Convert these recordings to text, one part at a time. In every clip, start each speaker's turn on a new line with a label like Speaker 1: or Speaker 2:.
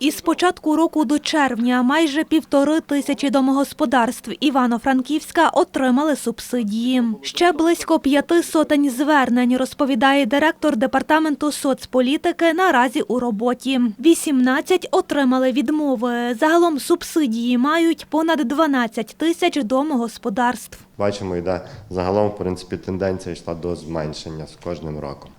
Speaker 1: Із початку року до червня майже півтори тисячі домогосподарств Івано-Франківська отримали субсидії. Ще близько п'яти сотень звернень, розповідає директор департаменту соцполітики наразі у роботі. 18 отримали відмови. Загалом субсидії мають понад 12 тисяч домогосподарств.
Speaker 2: Бачимо, йде загалом, в принципі, тенденція йшла до зменшення з кожним роком.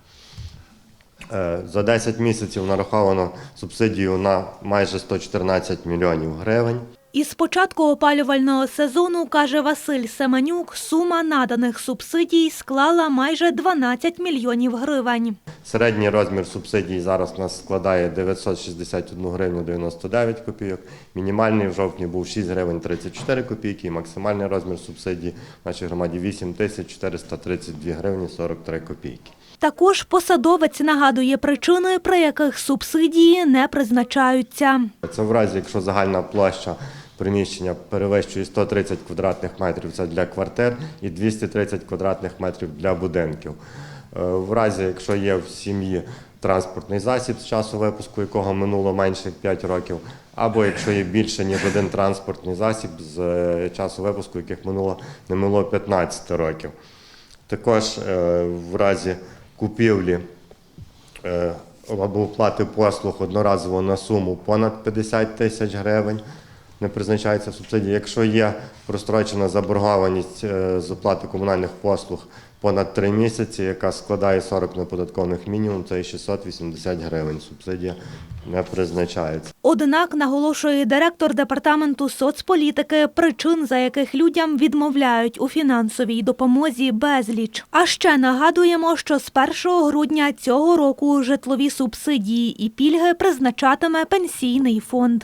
Speaker 2: Е, За 10 місяців нараховано субсидію на майже 114 мільйонів гривень.
Speaker 1: Із початку опалювального сезону, каже Василь Семенюк, сума наданих субсидій склала майже 12 мільйонів гривень.
Speaker 2: Середній розмір субсидій зараз у нас складає 961 гривню 99 копійок. Мінімальний в жовтні був 6 гривень 34 копійки, і максимальний розмір субсидій в нашій громаді 8 тисяч 432 гривні 43 копійки.
Speaker 1: Також посадовець нагадує причини, при яких субсидії не призначаються.
Speaker 2: Це в разі, якщо загальна площа приміщення перевищує 130 квадратних метрів, це для квартир, і 230 квадратних метрів для будинків. Е, В разі, якщо є в сім'ї транспортний засіб з часу випуску, якого минуло менше 5 років, або якщо є більше ніж один транспортний засіб з е, часу випуску, яких минуло не минуло 15 років. Також е, в разі купівлі або оплати послуг одноразово на суму понад 50 тисяч гривень не призначається субсидія. Якщо є прострочена заборгованість е, з оплати комунальних послуг понад 3 місяці, яка складає 40 неподаткових мінімум, це і 680 гривень. Субсидія не призначається.
Speaker 1: Однак, наголошує директор департаменту соцполітики, причин, за яких людям відмовляють у фінансовій допомозі, безліч. А ще нагадуємо, що з 1 грудня цього року житлові субсидії і пільги призначатиме пенсійний фонд.